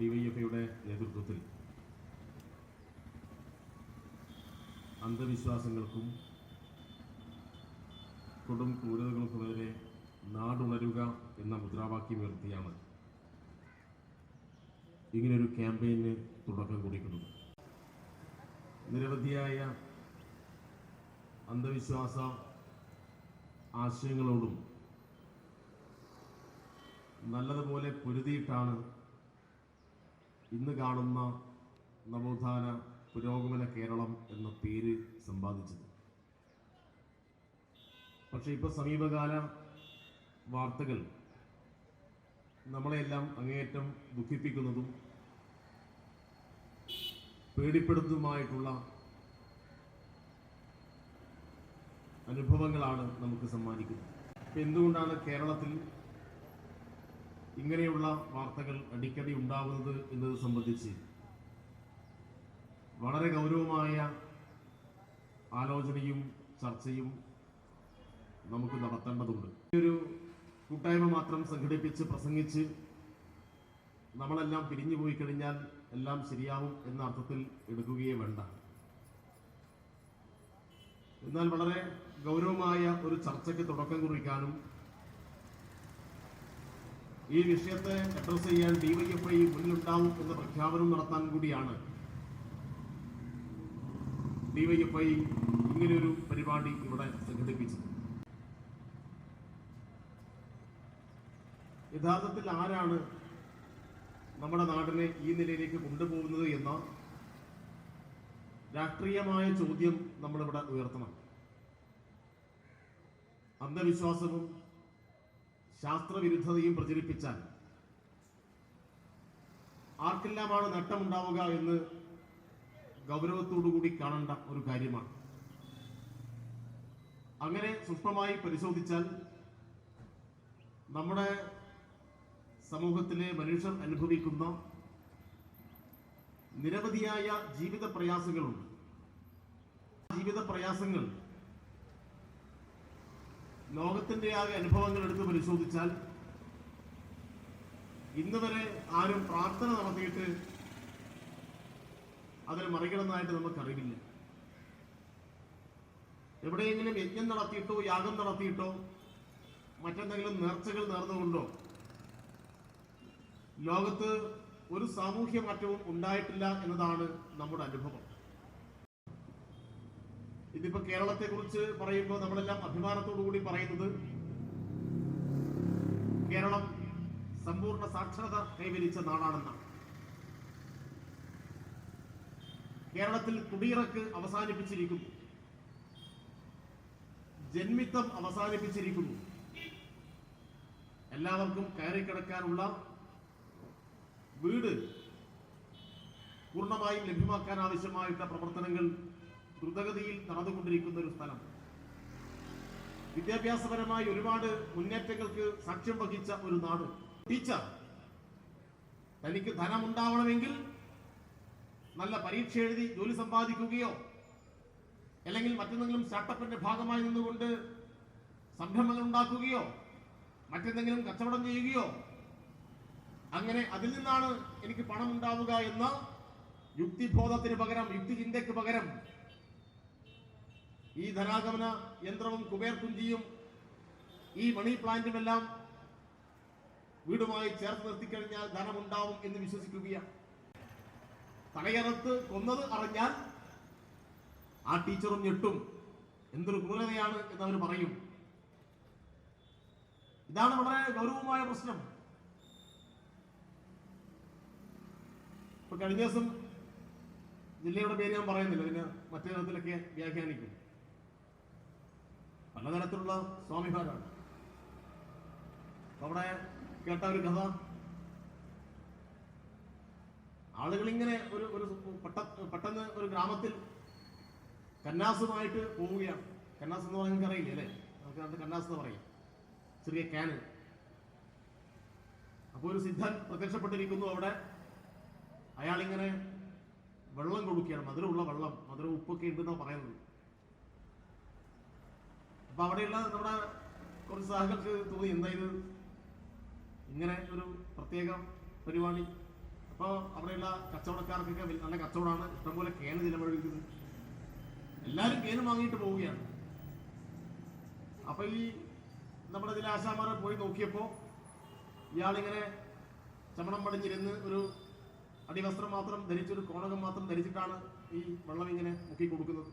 ഡിവൈഎഫ്ഐയുടെ നേതൃത്വത്തിൽ അന്ധവിശ്വാസങ്ങൾക്കും കൊടും ക്രൂരതകൾക്കുമെതിരെ നാടുണരുക എന്ന മുദ്രാവാക്യം ഉയർത്തിയാണ് ഇങ്ങനൊരു ക്യാമ്പയിന് തുടക്കം കുറിക്കുന്നത്. നിരവധിയായ അന്ധവിശ്വാസ ആശയങ്ങളോടും നല്ലതുപോലെ പൊരുതിയിട്ടാണ് ഇന്ന് കാണുന്ന നവോത്ഥാന പുരോഗമന കേരളം എന്ന പേര് സമ്പാദിച്ചത്. പക്ഷെ ഇപ്പോൾ സമീപകാല വാർത്തകൾ നമ്മളെല്ലാം അങ്ങേയറ്റം ദുഃഖിപ്പിക്കുന്നതും പേടിപ്പെടുത്തുമായിട്ടുള്ള അനുഭവങ്ങളാണ് നമുക്ക് സമ്മാനിക്കുന്നത്. എന്തുകൊണ്ടാണ് കേരളത്തിൽ ഇങ്ങനെയുള്ള വാർത്തകൾ അടിക്കടി ഉണ്ടാകുന്നത് എന്നത് സംബന്ധിച്ച് വളരെ ഗൗരവമായ ആലോചനയും ചർച്ചയും നമുക്ക് നടത്തേണ്ടതുണ്ട്. ഒരു കൂട്ടായ്മ മാത്രം സംഘടിപ്പിച്ച് പ്രസംഗിച്ച് നമ്മളെല്ലാം പിരിഞ്ഞു പോയി കഴിഞ്ഞാൽ എല്ലാം ശരിയാവും എന്ന അർത്ഥത്തിൽ എടുക്കുകയേ വേണ്ട. എന്നാൽ വളരെ ഗൗരവമായ ഒരു ചർച്ചയ്ക്ക് തുടക്കം കുറിക്കാനും ഈ വിഷയത്തെ അഡ്രസ് ചെയ്യാൻ ഡിവൈഎഫ്ഐ മുന്നിലുണ്ടാവും എന്ന പ്രഖ്യാപനം നടത്താൻ കൂടിയാണ് ഡിവൈഎഫ്ഐ ഇങ്ങനെയൊരു പരിപാടി ഇവിടെ സംഘടിപ്പിച്ചത്. യഥാർത്ഥത്തിൽ ആരാണ് നമ്മുടെ നാടിനെ ഈ നിലയിലേക്ക് കൊണ്ടുപോകുന്നത് എന്ന രാഷ്ട്രീയമായ ചോദ്യം നമ്മളിവിടെ ഉയർത്തണം. അന്ധവിശ്വാസവും ശാസ്ത്രവിരുദ്ധതയും പ്രചരിപ്പിച്ചാൽ ആർക്കെല്ലാമാണ് നട്ടമുണ്ടാവുക എന്ന് ഗൗരവത്തോടുകൂടി കാണേണ്ട ഒരു കാര്യമാണ്. അങ്ങനെ സൂക്ഷ്മമായി പരിശോധിച്ചാൽ നമ്മുടെ സമൂഹത്തിലെ മനുഷ്യർ അനുഭവിക്കുന്ന നിരവധിയായ ജീവിത പ്രയാസങ്ങളുണ്ട് ജീവിത പ്രയാസങ്ങൾ ലോകത്തിന്റെ ആകെ അനുഭവങ്ങൾ എടുത്ത് പരിശോധിച്ചാൽ ഇന്ന് വരെ ആരും പ്രാർത്ഥന നടത്തിയിട്ട് അതിന് മറികടന്നതായിട്ട് നമുക്കറിവില്ല. എവിടെയെങ്കിലും യജ്ഞം നടത്തിയിട്ടോ യാഗം നടത്തിയിട്ടോ മറ്റെന്തെങ്കിലും നേർച്ചകൾ നേർന്നുകൊണ്ടോ ലോകത്ത് ഒരു സാമൂഹ്യ മാറ്റവും ഉണ്ടായിട്ടില്ല എന്നതാണ് നമ്മുടെ അനുഭവം. ഇതിപ്പോ കേരളത്തെ കുറിച്ച് പറയുമ്പോൾ നമ്മളെല്ലാം അഭിമാനത്തോടു കൂടി പറയുന്നത് കേരളം സമ്പൂർണ സാക്ഷരത കൈവരിച്ച നാടാണെന്നാണ്. കേരളത്തിൽ കുടിയിറക്ക് അവസാനിപ്പിച്ചിരിക്കുന്നു. ജന്മിത്തം അവസാനിപ്പിച്ചിരിക്കുന്നു. എല്ലാവർക്കും കയറി കിടക്കാനുള്ള വീട് പൂർണമായും ലഭ്യമാക്കാൻ ആവശ്യമായിട്ടുള്ള പ്രവർത്തനങ്ങൾ ദ്രുതഗതിയിൽ നടന്നുകൊണ്ടിരിക്കുന്ന ഒരു സ്ഥലം. വിദ്യാഭ്യാസപരമായി ഒരുപാട് മുന്നേറ്റങ്ങൾക്ക് സാക്ഷ്യം വഹിച്ച ഒരു നാട്. ടീച്ചർ തനിക്ക് ധനമുണ്ടാവണമെങ്കിൽ നല്ല പരീക്ഷ എഴുതി ജോലി സമ്പാദിക്കുകയോ അല്ലെങ്കിൽ മറ്റെന്തെങ്കിലും സ്റ്റാർട്ടപ്പിന്റെ ഭാഗമായി നിന്നുകൊണ്ട് സംരംഭങ്ങൾ ഉണ്ടാക്കുകയോ മറ്റെന്തെങ്കിലും കച്ചവടം ചെയ്യുകയോ അങ്ങനെ അതിൽ നിന്നാണ് എനിക്ക് പണം ഉണ്ടാവുക എന്ന യുക്തിബോധത്തിന് പകരം യുക്തിചിന്തയ്ക്ക് പകരം ഈ ധനാഗമന യന്ത്രവും കുബേർ കുഞ്ചിയും ഈ മണി പ്ലാന്റും എല്ലാം വീടുമായി ചേർത്ത് നിർത്തിക്കഴിഞ്ഞാൽ ധനമുണ്ടാവും എന്ന് വിശ്വസിക്കുകയാണ്. തലയറത്ത് കൊന്നത് അറിഞ്ഞാൽ ആ ടീച്ചറും ഞെട്ടും. എന്തൊരു ക്രൂരതയാണ് എന്ന് അവർ പറയും. ഇതാണ് വളരെ ഗൗരവമായ പ്രശ്നം. ഇപ്പൊ കഴിഞ്ഞ ദിവസം ജില്ലയുടെ പേര് ഞാൻ പറയുന്നില്ല പിന്നെ മറ്റേ തരത്തിലൊക്കെ വ്യാഖ്യാനിക്കും. പലതരത്തിലുള്ള സ്വാമിമാരാണ് അവിടെ കേട്ട ഒരു കഥ. ആളുകൾ ഇങ്ങനെ ഒരു ഒരു പെട്ട പെട്ടെന്ന് ഒരു ഗ്രാമത്തിൽ കന്നാസുമായിട്ട് പോവുകയാണ്. കന്നാസ് എന്ന് പറഞ്ഞാൽ അറിയില്ലേ അല്ലേ? നമുക്ക് അത് കന്നാസ് എന്ന് പറയും. ചെറിയ ക്യാന് അപ്പോൾ ഒരു സിദ്ധൻ പ്രത്യക്ഷപ്പെട്ടിരിക്കുന്നു അവിടെ. അയാളിങ്ങനെ വെള്ളം കൊടുക്കുകയാണ് മധുരമുള്ള വെള്ളം മധുരം ഉപ്പൊക്കെ ഉണ്ടെന്നാണ് പറയുന്നത്. അപ്പൊ അവിടെയുള്ള നമ്മുടെ കുറച്ച് സഹകൾക്ക് തോന്നി. എന്താ ഇത്? ഇങ്ങനെ ഒരു പ്രത്യേക പരിപാടി. അപ്പോൾ അവിടെയുള്ള കച്ചവടക്കാർക്കൊക്കെ നല്ല കച്ചവടമാണ്. ഇഷ്ടംപോലെ കേന് ചിലവഴിക്കുന്നത് എല്ലാവരും കേന് വാങ്ങിയിട്ട് പോവുകയാണ്. അപ്പൊ ഈ നമ്മുടെ ചില ആശാമാരെ പോയി നോക്കിയപ്പോൾ ഇയാളിങ്ങനെ ചമണം പടിഞ്ഞിരുന്ന് ഒരു അടിവസ്ത്രം മാത്രം ധരിച്ചൊരു കോണകം മാത്രം ധരിച്ചിട്ടാണ് ഈ വെള്ളം ഇങ്ങനെ മുക്കി കൊടുക്കുന്നത്.